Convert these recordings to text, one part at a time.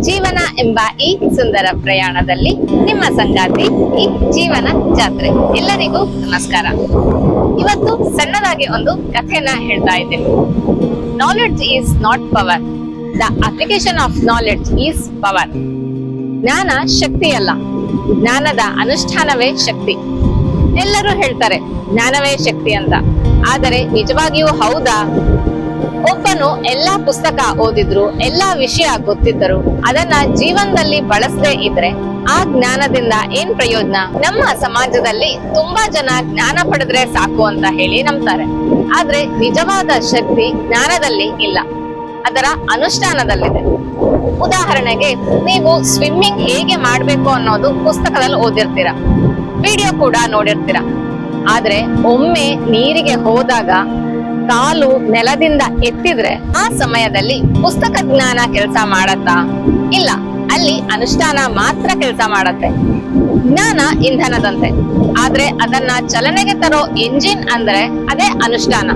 ಜೀವನ ಎಂಬ ಈ ಸುಂದರ ಪ್ರಯಾಣದಲ್ಲಿ ನಿಮ್ಮ ಸಂಗಾತಿ ಈ ಜೀವನ ಜಾತ್ರೆ. ಎಲ್ಲರಿಗೂ ನಮಸ್ಕಾರ. ಇವತ್ತು ಸಣ್ಣದಾಗಿ ಒಂದು ಕಥೆನ ಹೇಳ್ತಾ ಇದ್ದೇನೆ. Knowledge is not power the application of knowledge is power ಜ್ಞಾನ ಶಕ್ತಿಯಲ್ಲ ಜ್ಞಾನದ ಅನುಷ್ಠಾನವೇ ಶಕ್ತಿ. ಎಲ್ಲರೂ ಹೇಳ್ತಾರೆ, ಜ್ಞಾನವೇ ಶಕ್ತಿ ಅಂತ. ಆದರೆ ನಿಜವಾಗಿಯೂ ಹೌದಾ? ಒಬ್ಬನು ಎಲ್ಲಾ ಪುಸ್ತಕ ಓದಿದ್ರು, ಎಲ್ಲಾ ವಿಷಯ ಗೊತ್ತಿದ್ದರು. ಅದನ್ನ ಜೀವನದಲ್ಲಿ ಬಳಸದೇ ಇದ್ರೆ ಆ ಜ್ಞಾನದಿಂದ ಏನ್ ಪ್ರಯೋಜನ? ನಮ್ಮ ಸಮಾಜದಲ್ಲಿ ತುಂಬಾ ಜನ ಜ್ಞಾನ ಪಡೆದ್ರೆ ಸಾಕು ಅಂತ ಹೇಳಿ ನಂಬ್ತಾರೆ. ಆದ್ರೆ ನಿಜವಾದ ಶಕ್ತಿ ಜ್ಞಾನದಲ್ಲಿ ಇಲ್ಲ. ಅದರ ಅನುಷ್ಠಾನದಲ್ಲಿದೆ. ಉದಾಹರಣೆಗೆ, ನೀವು ಸ್ವಿಮ್ಮಿಂಗ್ ಹೇಗೆ ಮಾಡ್ಬೇಕು ಅನ್ನೋದು ಪುಸ್ತಕದಲ್ಲಿ ಓದಿರ್ತೀರ. ವಿಡಿಯೋ ಕೂಡ ನೋಡಿರ್ತೀರ. ಆದ್ರೆ ಒಮ್ಮೆ ನೀರಿಗೆ ಹೋದಾಗ ಕಾಲು ನೆಲದಿಂದ ಎತ್ತಿದ್ರೆ ಆ ಸಮಯದಲ್ಲಿ ಪುಸ್ತಕ ಜ್ಞಾನ ಕೆಲಸ ಮಾಡತ್ತಾ? ಇಲ್ಲ, ಅಲ್ಲಿ ಅನುಷ್ಠಾನ ಮಾತ್ರ ಕೆಲಸ ಮಾಡತ್ತೆ. ಜ್ಞಾನ ಇಂಧನದಂತೆ. ಆದ್ರೆ ಅದನ್ನ ಚಲನೆಗೆ ತರೋ ಇಂಜಿನ್ ಅಂದ್ರೆ ಅದೇ ಅನುಷ್ಠಾನ.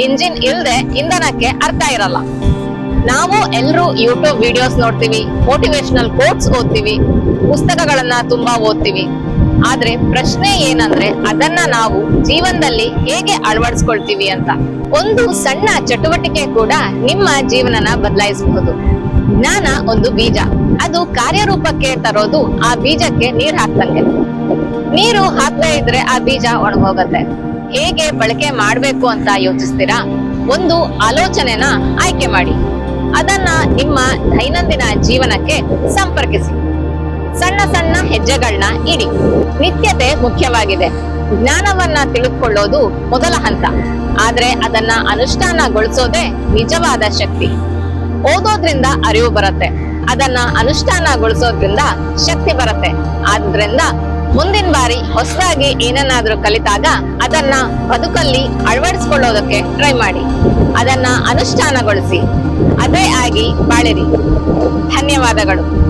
ಇಂಜಿನ್ ಇಲ್ದೆ ಇಂಧನಕ್ಕೆ ಅರ್ಥ ಇರಲ್ಲ. ನಾವು ಎಲ್ರು ಯೂಟ್ಯೂಬ್ ವಿಡಿಯೋಸ್ ನೋಡ್ತೀವಿ ಮೋಟಿವೇಶನಲ್ ಕೋಟ್ಸ್ ಓದ್ತೀವಿ, ಪುಸ್ತಕಗಳನ್ನ ತುಂಬಾ ಓದ್ತೀವಿ. ಆದ್ರೆ ಪ್ರಶ್ನೆ ಏನಂದ್ರೆ ಅದನ್ನ ನಾವು ಜೀವನದಲ್ಲಿ ಹೇಗೆ ಅಳವಡಿಸ್ಕೊಳ್ತೀವಿ ಅಂತ. ಒಂದು ಸಣ್ಣ ಚಟುವಟಿಕೆ ಕೂಡ ನಿಮ್ಮ ಜೀವನನ ಬದಲಾಯಿಸಬಹುದು. ಜ್ಞಾನ ಒಂದು ಬೀಜ. ಅದು ಕಾರ್ಯರೂಪಕ್ಕೆ ತರೋದು ಆ ಬೀಜಕ್ಕೆ ನೀರ್ ಹಾಕ್ತಂಗೆ ನೀರು ಹಾಕ್ತಾ ಇದ್ರೆ ಆ ಬೀಜ ಒಣಗೋಗತ್ತೆ. ಹೇಗೆ ಬಳಕೆ ಮಾಡ್ಬೇಕು ಅಂತ ಯೋಚಿಸ್ತೀರಾ? ಒಂದು ಆಲೋಚನೆನ ಆಯ್ಕೆ ಮಾಡಿ. ಅದನ್ನ ನಿಮ್ಮ ದೈನಂದಿನ ಜೀವನಕ್ಕೆ ಸಂಪರ್ಕಿಸಿ. ಸಣ್ಣ ಸಣ್ಣ ಹೆಜ್ಜೆಗಳನ್ನ ಇಡಿ. ನಿತ್ಯತೆ ಮುಖ್ಯವಾಗಿದೆ. ಜ್ಞಾನವನ್ನ ತಿಳಿದುಕೊಳ್ಳೋದು ಮೊದಲ ಹಂತ. ಆದ್ರೆ ಅದನ್ನ ಅನುಷ್ಠಾನಗೊಳಿಸೋದೇ ನಿಜವಾದ ಶಕ್ತಿ. ಓದೋದ್ರಿಂದ ಅರಿವು ಬರುತ್ತೆ. ಅದನ್ನ ಅನುಷ್ಠಾನಗೊಳಿಸೋದ್ರಿಂದ ಶಕ್ತಿ ಬರುತ್ತೆ. ಆದ್ರಿಂದ ಮುಂದಿನ ಬಾರಿ ಹೊಸದಾಗಿ ಏನನ್ನಾದ್ರೂ ಕಲಿತಾಗ ಅದನ್ನ ಬದುಕಲ್ಲಿ ಅಳವಡಿಸ್ಕೊಳ್ಳೋದಕ್ಕೆ ಟ್ರೈ ಮಾಡಿ. ಅದನ್ನ ಅನುಷ್ಠಾನಗೊಳಿಸಿ. ಅದೇ ಆಗಿ ಬಾಳಿರಿ. ಧನ್ಯವಾದಗಳು.